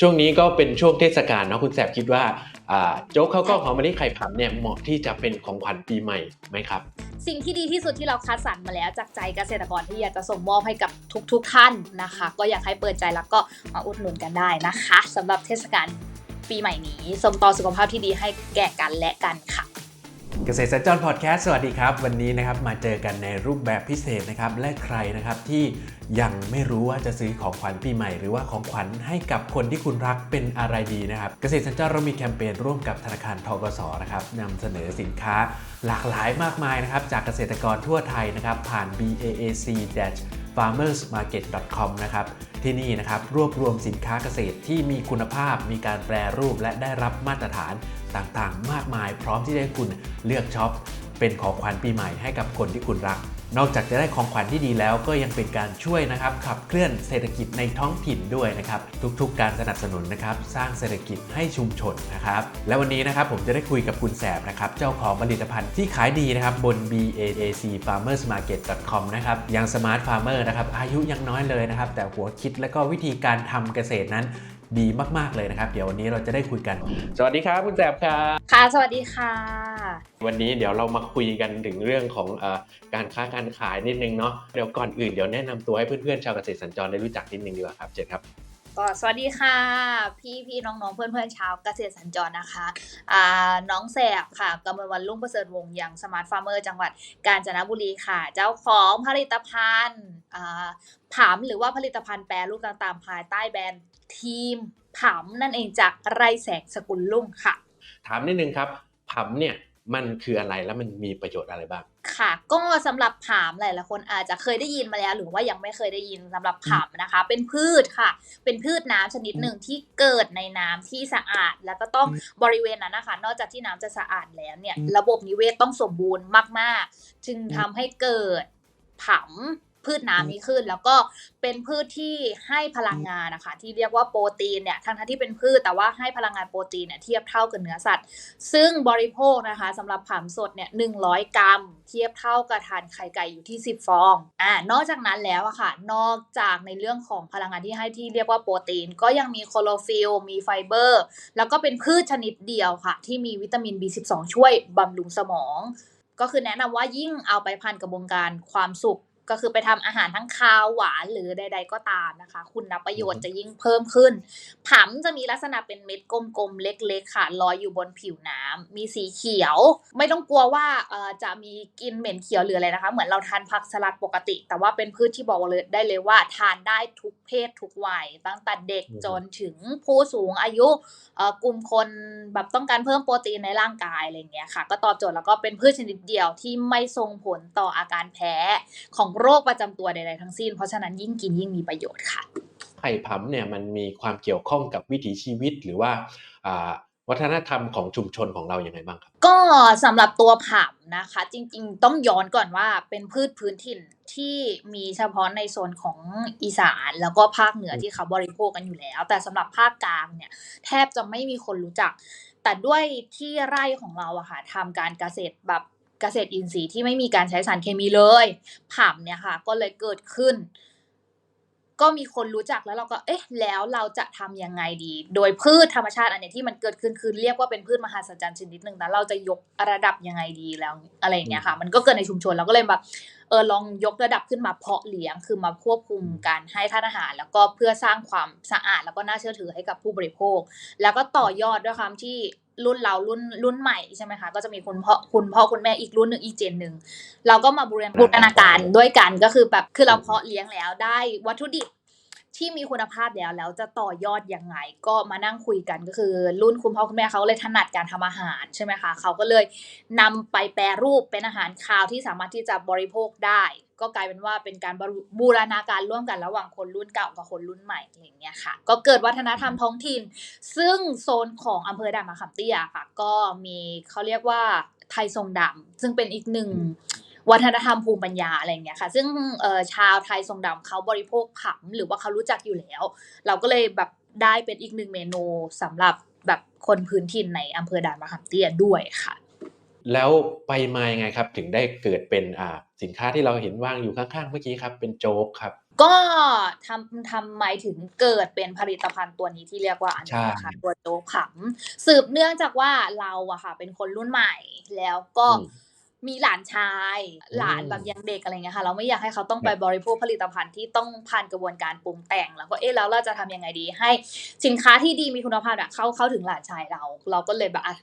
ช่วงนี้ก็เป็นช่วงเทศกาลเนาะคุณแสบคิดว่าโจ๊กข้าวกล้องหอมมะลิไข่ผำเนี่ยเหมาะที่จะเป็นของขวัญปีใหม่ไหมครับ สิ่งที่ดีที่สุดที่เราคัดสรรมาแล้วจากใจเกษตรกรที่อยากจะส่งมอบให้กับทุกๆทท่านนะคะ ก็อยากให้เปิดใจแล้วก็มาอุดหนุนกันได้นะคะสำหรับเทศกาลปีใหม่นี้ส่งต่อสุขภาพที่ดีให้แก่กันและกันค่ะ เกษตรสัญจรพอดแคสต์สวัสดีครับ วันนี้นะครับมาเจอกันในรูปแบบพิเศษนะครับ และใครนะครับที่ยังไม่รู้ว่าจะซื้อของขวัญปีใหม่ หรือว่าของขวัญให้กับคนที่คุณรักเป็นอะไรดีนะครับ เกษตรสัญจรเรามีแคมเปญร่วมกับธนาคารทกสนะครับนำเสนอสินค้าหลากหลายมากมายนะครับจากเกษตรกรทั่วไทยนะครับผ่าน BAAC farmersmarket.com นะครับที่นี่นะครับรวบรวมสินค้าเกษตรที่มีคุณภาพ มีการแปรรูปและได้รับมาตรฐานต่างๆ มากมาย พร้อมที่จะให้คุณเลือกช็อปเป็นของขวัญปีใหม่ให้กับคนที่คุณรัก นอกจากจะได้ของขวัญที่ดีแล้วก็ยังเป็นการช่วยนะครับขับเคลื่อนเศรษฐกิจในท้องถิ่นด้วยนะครับทุกๆ การสนับสนุนนะครับสร้างเศรษฐกิจให้ชุมชนนะครับและวันนี้นะครับผมจะได้คุยกับคุณแสบนะครับเจ้าของผลิตภัณฑ์ที่ขายดีนะครับบน BAAC Farmers Market com นะครับยัง Smart Farmer นะครับอายุยังน้อยเลยนะครับแต่หัวคิดและก็วิธีการทำเกษตรนั้นดีมาก ๆ เลยนะครับ เดี๋ยววันนี้เราจะได้คุยกัน สวัสดีครับ คุณแสบครับ ค่ะ สวัสดีค่ะ วันนี้เดี๋ยวเรามาคุยกันถึงเรื่องของเออการค้าการขายนิดนึงเนาะเดี๋ยวก่อนอื่นเดี๋ยวแนะนำตัวให้เพื่อนๆชาวเกษตรสัญจรได้รู้จักนิดนึงดีกว่าครับเจดครับก็สวัสดีค่ะ พี่พี่น้องๆเพื่อนเพื่อนๆชาวเกษตรสัญจรนะคะอ่าน้องแสบค่ะกำมลวันลุ่งประเสริฐวงศ์ยังสมาร์ทฟาร์มเมอร์จังหวัดกาญจนบุรีค่ะ เจ้าของผลิตภัณฑ์อ่าผํหรือว่าผลิตภัณฑ์แปรรูปต่างๆ ภายใต้แบรนด์ทีมผํนั่นเองจากไรแสงสกุลลุ่งค่ะ ถามนิดนึงครับผำเนี่ย มันคืออะไรแล้วมันมีประโยชน์อะไรบ้าง ค่ะ ก็สำหรับผามหลายๆคนอาจจะเคยได้ยินมาแล้ว หรือว่ายังไม่เคยได้ยินสำหรับผามนะคะ เป็นพืชค่ะ เป็นพืชน้ำชนิดหนึ่งที่เกิดในน้ำที่สะอาด แล้วก็ต้องบริเวณนั้นนะคะ นอกจากที่น้ำจะสะอาดแล้วเนี่ย ระบบนิเวศต้องสมบูรณ์มาก ๆ จึงทำให้เกิดผำ พืชน้ำนี้ขึ้น แล้วก็เป็นพืชที่ให้พลังงานนะคะที่เรียกว่าโปรตีนเนี่ยทั้งๆที่เป็นพืชแต่ว่าให้พลังงานโปรตีนเนี่ยเทียบเท่ากับเนื้อสัตว์ ซึ่งบริโภคนะคะสำหรับผามสดเนี่ย100กรัม เทียบเท่ากับทานไข่ไก่อยู่ที่ 10 ฟองอ่านอกจากนั้นแล้วอะค่ะ นอกจากในเรื่องของพลังงานที่ให้ที่เรียกว่าโปรตีน ก็ยังมีโคโลฟิลมีไฟเบอร์ แล้วก็เป็นพืชชนิดเดียวค่ะ ที่มีวิตามิน B12 ช่วยบำรุงสมอง ก็คือแนะนำว่ายิ่งเอาไปพันกระบวนการความสุข ก็คือไปทำอาหารทั้งคาวหวานหรือใด ๆ ก็ตามนะคะ คุณประโยชน์จะยิ่งเพิ่มขึ้นผํจะมีลักษณะเป็นเม็ดกลมๆเล็ก ๆ ค่ะลอยอยู่บนผิวน้ำมีสีเขียว ไม่ต้องกลัวว่าเอ่อจะมีกลินเหม็นเขียวหรืออะไรนะคะ เหมือนเราทานผักสลัดปกติ แต่ว่าเป็นพืชที่บอกเลยได้เลยว่าทานได้ทุกเพศทุกวัย ตั้งแต่เด็กอืมจนถึงผู้สูงอายุเอ่อกลุ่มคนแบบต้องการเพิ่มโปรตีนในร่างกายอะไรอย่างเงี้ยค่ะ ก็ตอบโจทย์แล้วก็เป็นพืชชนิดเดียวที่ไม่ส่งผลต่ออาการแพ้ของโรคประจำตัวใดๆทั้งสิ้น เพราะฉะนั้นยิ่งกินยิ่งมีประโยชน์ค่ะไข่ผำเนี่ยมันมีความเกี่ยวข้องกับวิถีชีวิตหรือว่าอ่าวัฒนธรรมของชุมชนของเราอย่างไรบ้างครับ ก็สำหรับตัวผับนะคะ จริงๆ ต้องย้อนก่อนว่าเป็นพืชพื้นถิ่นที่มีเฉพาะในโซนของอีสานแล้วก็ภาคเหนือที่เขาบริโภคกันอยู่แล้ว แต่สำหรับภาคกลางเนี่ยแทบจะไม่มีคนรู้จัก แต่ด้วยที่ไร่ของเราอะค่ะทำการเกษตรแบบ เกษตรอินทรีย์ที่ไม่มีการใช้สารเคมีเลยผับเนี่ยค่ะ ก็เลยเกิดขึ้น ก็มีคนรู้จักแล้วเราก็เอ๊ะแล้วเราจะทำยังไงดี โดยพืชธรรมชาติอันเนี้ยที่มันเกิดขึ้นคือเรียกว่าเป็นพืชมหัศจรรย์ชนิดหนึ่งนะเราจะยกระดับยังไงดีแล้วอะไรอย่างเงี้ยค่ะ มันก็เกิดในชุมชนเราก็เลยแบบเออลองยกระดับขึ้นมาเพาะเลี้ยงคือมาควบคุมการให้ท่านอาหาร แล้วก็เพื่อสร้างความสะอาดแล้วก็น่าเชื่อถือให้กับผู้บริโภค แล้วก็ต่อยอดด้วยความที่ รุ่นเรารุ่นรุ่นใหม่ใช่ไหมคะก็จะมีคุณพ่อคุณพ่อคุณแม่อีกรุ่นหนึ่งอีกเจนหนึ่งเราก็มาบูรณบูรณาการด้วยกันก็คือแบบคือเราเพาะเลี้ยงแล้วได้วัตถุดิบที่มีคุณภาพแล้วแล้วจะต่อยอดยังไง ก็มานั่งคุยกันก็คือ รุ่นคุณพ่อคุณแม่เขาเลยถนัดการทำอาหารใช่ไหมคะเขาก็เลยนำไปแปรรูปเป็นอาหารคาวที่สามารถที่จะบริโภคได้ ก็กลายเป็นว่าเป็นการบรบูรณาการร่วมกันระหว่างคนรุ่นเก่ากับคนรุ่นใหม่อะไรอย่างเงี้ยค่ะ ก็เกิดวัฒนธรรมท้องถิ่น ซึ่งโซนของอำเภอด่านมะขามเตี้ยค่ะ ก็มีเขาเรียกว่าไทยทรงดำซึ่งเป็นอีกหนึ่งวัฒนธรรมภูมิปัญญาอะไรอย่างเงี้ยค่ะ ซึ่งเอ่อชาวไทยทรงดำเขาบริโภคผัมหรือว่าเขารู้จักอยู่แล้ว เราก็เลยแบบได้เป็นอีกหนึ่งเมนูสำหรับแบบคนพื้นถิ่นในอำเภอด่านมะขามเตี้ยด้วยค่ะ แล้วไปมายังไงครับ ถึงได้เกิดเป็นอ่า สินค้าที่เราเห็นวางอยู่ข้างๆเมื่อกี้ครับ เป็นโจ๊กครับ ก็ทำทำไมถึงเกิดเป็นผลิตภัณฑ์ตัวนี้ที่เรียกว่าอันใช่นี้นะคะตัวโจ๊กขำสืบเนื่องจากว่าเราอะค่ะ เป็นคนรุ่นใหม่แล้วก็อืมมีหลานชายอืมหลานแบบยังเด็กอะไรเงี้ยค่ะ เราไม่อยากให้เขาต้องไปบริโภคผลิตภัณฑ์ที่ต้องผ่านกระบวนการปรุงแต่ง แล้วก็เอ๊ะแล้วเราจะทำยังไงดีให้ สินค้าที่ดีมีคุณภาพอะเข้าเข้าถึงหลานชายเรา เราก็เลยแบบอะ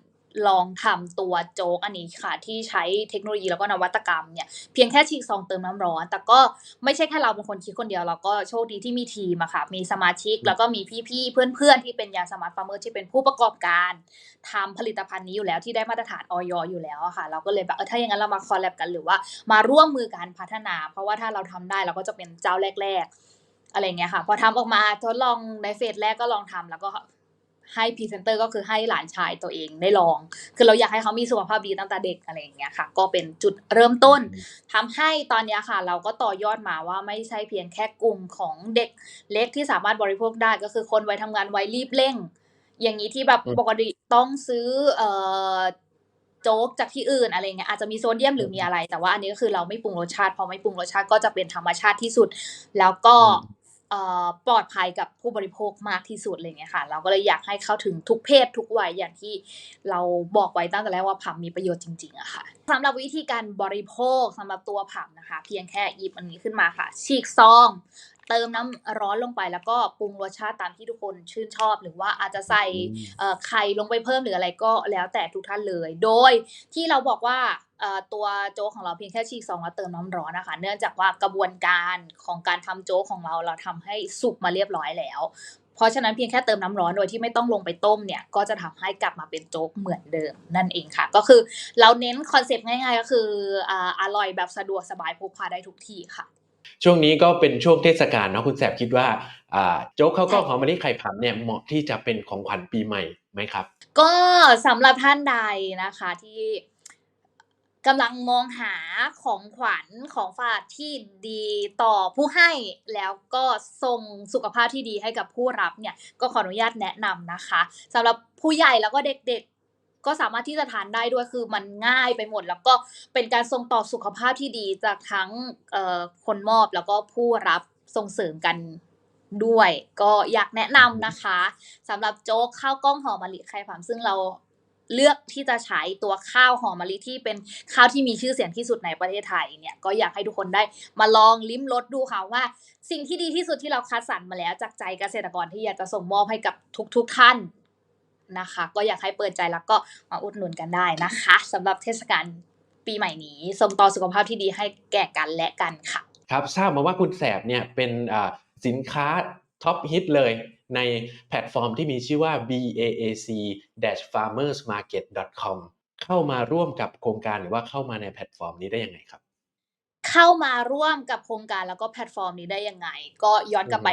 ลองทำตัวโจ๊กอันนี้ค่ะ ที่ใช้เทคโนโลยีแล้วก็นวัตกรรมเนี่ยเพียงแค่ฉีกซองเติมน้ำร้อน แต่ก็ไม่ใช่แค่เราเป็นคนคิดคนเดียว เราก็โชคดีที่มีทีมอะค่ะ มีสมาชิกแล้วก็มีพี่ๆเพื่อนๆ ที่เป็นยาสมาร์ทฟาร์มเมอร์ที่เป็นผู้ประกอบการทำผลิตภัณฑ์นี้อยู่แล้วที่ได้มาตรฐานออยอยู่แล้วอะค่ะ เราก็เลยแบบเออถ้าอย่างนั้นเรามาคอลแลบกันหรือว่ามาร่วมมือการพัฒนา เพราะว่าถ้าเราทำได้เราก็จะเป็นเจ้าแรก ๆ อะไรเงี้ยค่ะ พอทำออกมาทดลองในเฟสแรกก็ลองทำแล้วก็ ให้พรีเซนเตอร์ก็คือให้หลานชายตัวเองได้ลอง คือเราอยากให้เขามีสุขภาพดีตั้งแต่เด็กอะไรอย่างเงี้ยค่ะ ก็เป็นจุดเริ่มต้นทำให้ตอนเนี้ยค่ะ เราก็ต่อยอดมาว่าไม่ใช่เพียงแค่กลุ่มของเด็กเล็กที่สามารถบริโภคได้ก็คือคนวัยทำงานวัยรีบเร่ง อย่างนี้ที่แบบอืมปกติต้องซื้อเอ่อโจ๊กจากที่อื่นอะไรเงี้ยอาจจะมีโซเดียมหรือมีอะไร แต่ว่าอันนี้ก็คือเราไม่ปรุงรสชาติพอไม่ปรุงรสชาติก็จะเป็นธรรมชาติที่สุด แล้วก็อืมเอ่อ ปลอดภัยกับผู้บริโภคมากที่สุดอะไรเงี้ยค่ะ เราก็เลยอยากให้เข้าถึงทุกเพศทุกวัยอย่างที่เราบอกไว้ตั้งแต่แรกว่าผัมมีประโยชน์จริงๆอะค่ะสำหรับวิธีการบริโภคสำหรับตัวผัมนะคะ เพียงแค่หยิบอันนี้ขึ้นมาค่ะ ฉีกซอง เติมน้ำร้อนลงไปแล้วก็ปรุงรสชาติตามที่ทุกคนชื่นชอบ หรือว่าอาจจะใส่อืมเอ่อไข่ลงไปเพิ่มหรืออะไรก็แล้วแต่ทุกท่านเลย โดยที่เราบอกว่าเอ่อ ตัวโจ๊กของเราเพียงแค่ฉีกซองแล้วเติมน้ำร้อนนะคะ เนื่องจากว่ากระบวนการของการทำโจ๊กของเราเราทำให้สุกมาเรียบร้อยแล้ว เพราะฉะนั้นเพียงแค่เติมน้ำร้อนโดยที่ไม่ต้องลงไปต้มเนี่ย ก็จะทำให้กลับมาเป็นโจ๊กเหมือนเดิมนั่นเองค่ะ ก็คือเราเน้นคอนเซปต์ง่ายๆ ก็คืออ่าอร่อยแบบสะดวกสบายพกพาได้ทุกที่ค่ะ ช่วงนี้ก็เป็นช่วงเทศกาลเนาะคุณแสบคิดว่าอ่าโจ๊กข้าวกล้องหอมมะลิไข่ผำเนี่ยเหมาะที่จะเป็นของขวัญปีใหม่ไหมครับ ก็สำหรับท่านใดนะคะที่ กำลังมองหาของขวัญของฝากที่ดีต่อผู้ให้แล้วก็ส่งสุขภาพที่ดีให้กับผู้รับเนี่ยก็ขออนุญาตแนะนำนะคะสำหรับผู้ใหญ่แล้วก็เด็กๆ ก็สามารถที่จะทานได้ด้วยคือมันง่ายไปหมด แล้วก็เป็นการส่งต่อสุขภาพที่ดีจากทั้งคนมอบแล้วก็ผู้รับส่งเสริมกันด้วย ก็อยากแนะนำนะคะสำหรับโจ๊กข้าวกล้องหอมมะลิไข่ผำซึ่งเรา เลือกที่จะใช้ตัวข้าวหอมมะลิที่เป็นข้าวที่มีชื่อเสียงที่สุดในประเทศไทยเนี่ยก็อยากให้ทุกคนได้มาลองลิ้มรสดูค่ะว่า สิ่งที่ดีที่สุดที่เราคัดสรรมาแล้วจากใจเกษตรกรที่อยากจะส่งมอบให้กับทุกๆทท่านนะคะ ก็อยากให้เปิดใจแล้วก็มาอุดหนุนกันได้นะคะสำหรับเทศกาลปีใหม่นี้ส่งต่อสุขภาพที่ดีให้แก่กันและกันค่ะ ครับทราบมาว่าคุณแสบเนี่ยเป็นสินค้าท็อปฮิตเลย ในแพลตฟอร์มที่มีชื่อว่า baac-farmersmarket.com เข้ามาร่วมกับโครงการหรือว่าเข้ามาในแพลตฟอร์มนี้ได้ยังไงครับ เข้ามาร่วมกับโครงการแล้วก็แพลตฟอร์มนี้ได้ยังไง ก็ย้อนกลับไป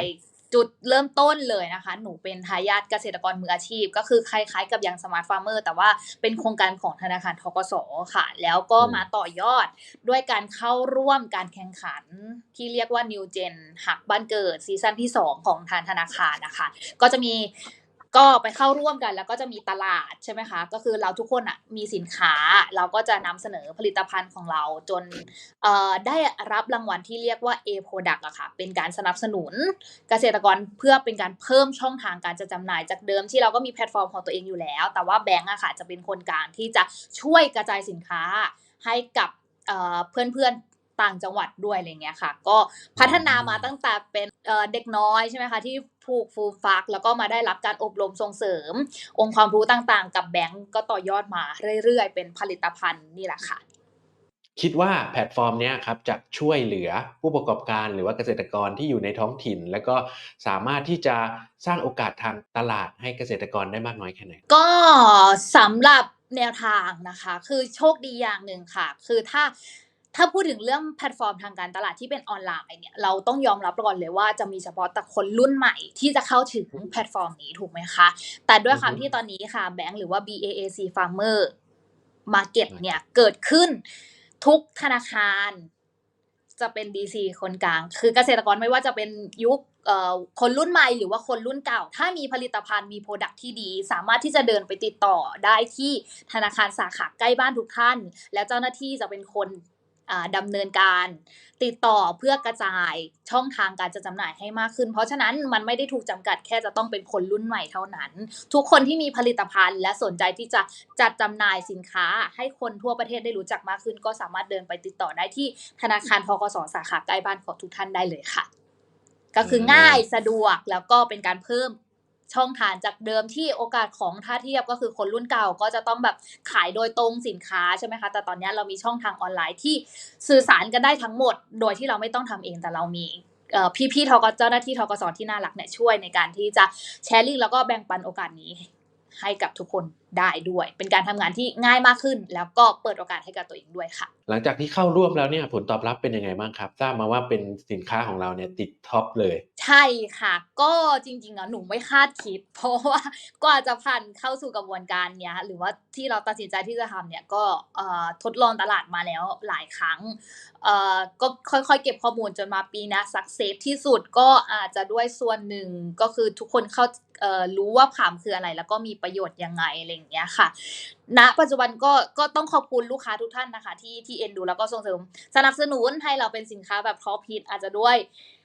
จุดเริ่มต้นเลยนะคะ หนูเป็นทายาทเกษตรกรมืออาชีพ ก็คือคล้ายๆกับยังสมาร์ทฟาร์มเมอร์แต่ว่าเป็นโครงการของธนาคารทกสค่ะ แล้วก็มาต่อยอดด้วยการเข้าร่วมการแข่งขัน ที่เรียกว่า New Gen หักบ้านเกิดซีซั่นที่ 2 ของทางธนาคารนะคะ ก็จะมี ก็ไปเข้าร่วมกันแล้วก็จะมีตลาดใช่ไหมคะ ก็คือเราทุกคนอะมีสินค้าเราก็จะนำเสนอผลิตภัณฑ์ของเราจนเอ่อได้รับรางวัลที่เรียกว่า A Product อะค่ะเป็นการสนับสนุนเกษตรกรเพื่อเป็นการเพิ่มช่องทางการจะจำหน่ายจากเดิมที่เราก็มีแพลตฟอร์มของตัวเองอยู่แล้ว แต่ว่าแบงก์อะค่ะจะเป็นคนกลางที่จะช่วยกระจายสินค้าให้กับเเพื่อนๆ ต่างจังหวัดด้วยอะไรเงี้ยค่ะ ก็พัฒนามาตั้งแต่เป็นเอ่อเด็กน้อยใช่ไหมคะที่ผูกฟูมฟัก แล้วก็มาได้รับการอบรมส่งเสริม องค์ความรู้ต่างๆ กับแบงก์ก็ต่อยอดมาเรื่อยๆ เป็นผลิตภัณฑ์นี่แหละค่ะ คิดว่าแพลตฟอร์มเนี้ยครับจะช่วยเหลือผู้ประกอบการหรือว่าเกษตรกรที่อยู่ในท้องถิ่น แล้วก็สามารถที่จะสร้างโอกาสทางตลาดให้เกษตรกรได้มากน้อยแค่ไหนก็สำหรับแนวทางนะคะ คือโชคดีอย่างหนึ่งค่ะ คือถ้า ถ้าพูดถึงเรื่องแพลตฟอร์มทางการตลาดที่เป็นออนไลน์เนี่ยเราต้องยอมรับก่อนเลยว่าจะมีเฉพาะแต่คนรุ่นใหม่ที่จะเข้าถึงแพลตฟอร์มนี้ถูกไหมคะ แต่ด้วยความอือฮึที่ตอนนี้ค่ะแบงก์หรือว่า BAAC Farmer Market เนี่ยเกิดขึ้นทุกธนาคารจะเป็น DC คนกลาง คือเกษตรกรไม่ว่าจะเป็นยุคเอ่อคนรุ่นใหม่หรือว่าคนรุ่นเก่า ถ้ามีผลิตภัณฑ์มีโปรดักที่ดี สามารถที่จะเดินไปติดต่อได้ที่ธนาคารสาขาใกล้บ้านทุกท่าน แล้วเจ้าหน้าที่จะเป็นคนอ่า ดำเนินการติดต่อเพื่อกระจายช่องทางการจะจำหน่ายให้มากขึ้น เพราะฉะนั้นมันไม่ได้ถูกจำกัดแค่จะต้องเป็นคนรุ่นใหม่เท่านั้น ทุกคนที่มีผลิตภัณฑ์ และสนใจที่จะจัดจำหน่ายสินค้า ให้คนทั่วประเทศได้รู้จักมากขึ้น ก็สามารถเดินไปติดต่อได้ที่ธนาคารทกสสาขาใกล้บ้านของทุกท่านได้เลยค่ะ ก็คือง่ายสะดวกแล้วก็เป็นการเพิ่ม ช่องทางจากเดิมที่โอกาสของท่าเทียบก็คือคนรุ่นเก่าก็จะต้องแบบขายโดยตรงสินค้าใช่ไหมคะ แต่ตอนนี้เรามีช่องทางออนไลน์ที่สื่อสารกันได้ทั้งหมด โดยที่เราไม่ต้องทำเองแต่เรามีเอ่พี่ๆทกเจ้าหน้าที่ทกสที่น่ารักเนี่ยช่วยในการที่จะแชร์ลิงก์แล้วก็แบ่งปันโอกาสนี้ให้กับทุกคน ได้ด้วย เป็นการทำงานที่ง่ายมากขึ้น แล้วก็เปิดโอกาสให้กับตัวเองด้วยค่ะ หลังจากที่เข้าร่วมแล้วเนี่ยผลตอบรับเป็นยังไงบ้างครับ ทราบมาว่าเป็นสินค้าของเราเนี่ยติดท็อปเลย ใช่ค่ะ ก็จริงๆอะหนูไม่คาดคิด เพราะว่ากว่าจะผ่านเข้าสู่กระบวนการเนี้ยหรือว่าที่เราตัดสินใจที่จะทำเนี่ยก็เอ่อทดลองตลาดมาแล้วหลายครั้งเอ่อก็ค่อยๆ เก็บข้อมูลจนมาปีนะสักเซสที่สุดก็อาจจะด้วยส่วนหนึ่งก็คือทุกคนเข้าเอ่อรู้ว่าผามคืออะไร แล้วก็มีประโยชน์ยังไงอะไรอย่างเงี้ยค่ะ ณ ปัจจุบันก็ก็ต้องขอบคุณลูกค้าทุกท่านนะคะ ที่ที่เอ็นดูแล้วก็ส่งเสริม สนับสนุนให้เราเป็นสินค้าแบบท็อปฮิตอาจจะด้วย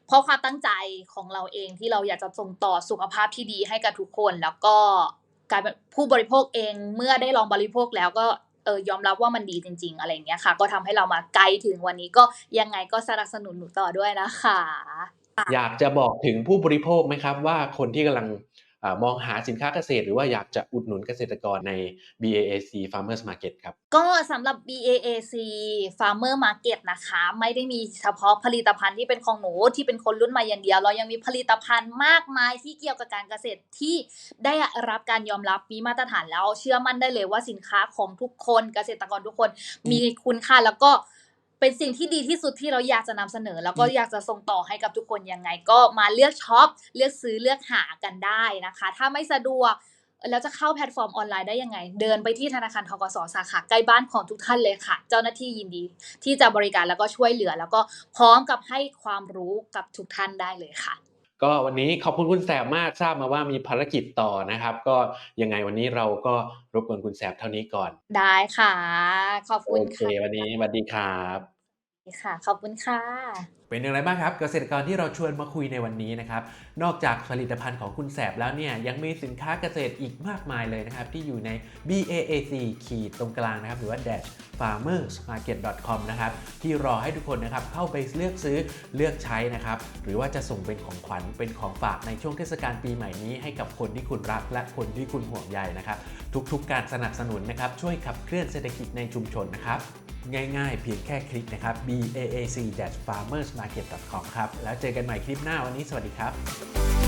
เพราะความตั้งใจของเราเองที่เราอยากจะส่งต่อสุขภาพที่ดีให้กับทุกคน แล้วก็กายเป็นผู้บริโภคเองเมื่อได้ลองบริโภคแล้วก็เออยอมรับว่ามันดีจริง ๆ อะไรอย่างเงี้ยค่ะ ก็ทำให้เรามาไกลถึงวันนี้ก็ยังไงก็สนับสนุนหนูต่อด้วยนะคะ อยากจะบอกถึงผู้บริโภคไหมครับ ว่าคนที่กำลัง มองหาสินค้าเกษตร หรือว่าอยากจะอุดหนุนเกษตรกรใน BAAC Farmers Market ครับ ก็สำหรับ BAAC Farmer Market นะคะ ไม่ได้มีเฉพาะผลิตภัณฑ์ที่เป็นของหนูที่เป็นคนรุ่นใหม่อย่างเดียว เรายังมีผลิตภัณฑ์มากมายที่เกี่ยวกับการเกษตรที่ได้รับการยอมรับมีมาตรฐานแล้ว เชื่อมั่นได้เลยว่าสินค้าของทุกคนเกษตรกรทุกคนมีคุณค่าแล้วก็ เป็นสิ่งที่ดีที่สุดที่เราอยากจะนำเสนอ แล้วก็อยากจะส่งต่อให้กับทุกคนยังไง ก็มาเลือกช็อปเลือกซื้อเลือกหากันได้นะคะ ถ้าไม่สะดวกแล้วจะเข้าแพลตฟอร์มออนไลน์ได้ยังไง เดินไปที่ธนาคารทกสสาขาใกล้บ้านของทุกท่านเลยค่ะ เจ้าหน้าที่ยินดี ที่จะบริการแล้วก็ช่วยเหลือ แล้วก็พร้อมกับให้ความรู้กับทุกท่านได้เลยค่ะ ก็วันนี้ขอบคุณคุณแสบมากทราบมาว่ามีภารกิจต่อนะครับ ก็ยังไงวันนี้เราก็รบกวนคุณแสบเท่านี้ก่อน ได้ค่ะ ขอบโอคุณเคค่ะวันนี้สวัสดีครับ ค่ะ ขอบคุณค่ะ เป็นอย่างไรบ้างครับ เกษตรกรที่เราชวนมาคุยในวันนี้นะครับ นอกจากผลิตภัณฑ์ของคุณแสบแล้วเนี่ยยังมีสินค้าเกษตรอีกมากมายเลยนะครับ ที่อยู่ใน BAAC ขีดตรงกลางนะครับ หรือว่า dash farmersmarket.com นะครับที่รอให้ทุกคนนะครับเข้าไปเลือกซื้อเลือกใช้นะครับ หรือว่าจะส่งเป็นของขวัญเป็นของฝากในช่วงเทศกาลปีใหม่นี้ ให้กับคนที่คุณรักและคนที่คุณห่วงใยนะครับ ทุกๆการสนับสนุนนะครับช่วยขับเคลื่อนเศรษฐกิจในชุมชนนะครับ ง่ายๆ เพียงแค่คลิกนะครับ baac-farmersmarket.com ครับ แล้วเจอกันใหม่คลิปหน้าวันนี้สวัสดีครับ